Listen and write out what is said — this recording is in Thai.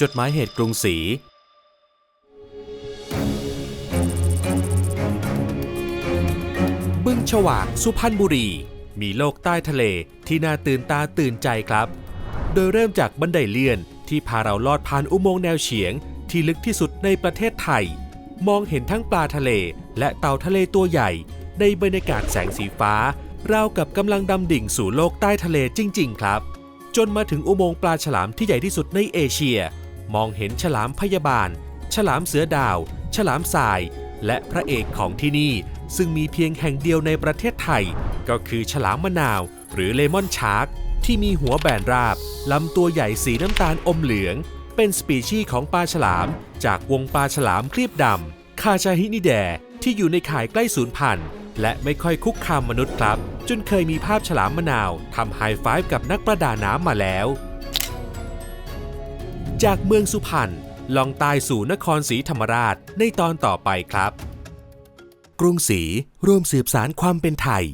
จดหมายเหตุกรุงศรีบึงฉวากสุพรรณบุรี มีโลกใต้ทะเลที่น่าตื่นตาตื่นใจครับ โดยเริ่มจากบันไดเลื่อนที่พาเราลอดผ่านอุโมงค์แนวเฉียง ที่ลึกที่สุดในประเทศไทย มองเห็นทั้งปลาทะเล และเต่าทะเลตัวใหญ่ ในบรรยากาศแสงสีฟ้าราวกับกำลังดำดิ่งสู่โลกใต้ทะเลจริง ๆ ครับ จนมาถึงอุโมงค์ปลาฉลามที่ใหญ่ที่สุดในเอเชีย มองเห็นฉลามพยาบาล ฉลามเสือดาว ฉลามทราย และพระเอกของที่นี่ ซึ่งมีเพียงแห่งเดียวในประเทศไทย ก็คือฉลามมะนาว หรือเลมอนชาร์กที่มีหัวแบนราบลำตัวใหญ่สีน้ำตาลอมเหลือง เป็นสปีชีส์ของปลาฉลาม จากวงปลาฉลามครีบดำคาชาฮินิแดที่อยู่ในข่ายใกล้สูญพันธุ์และไม่ค่อยคุกคามมนุษย์ครับ จนเคยมีภาพฉลามมะนาวทำไฮไฟฟ์กับนักประดาน้ำมาแล้ว จากเมืองสุพรรณลองใตายสู่นครศรีธรรมราชในตอนต่อไปครับ กรุงศรีร่วมสืบสารความเป็นไทย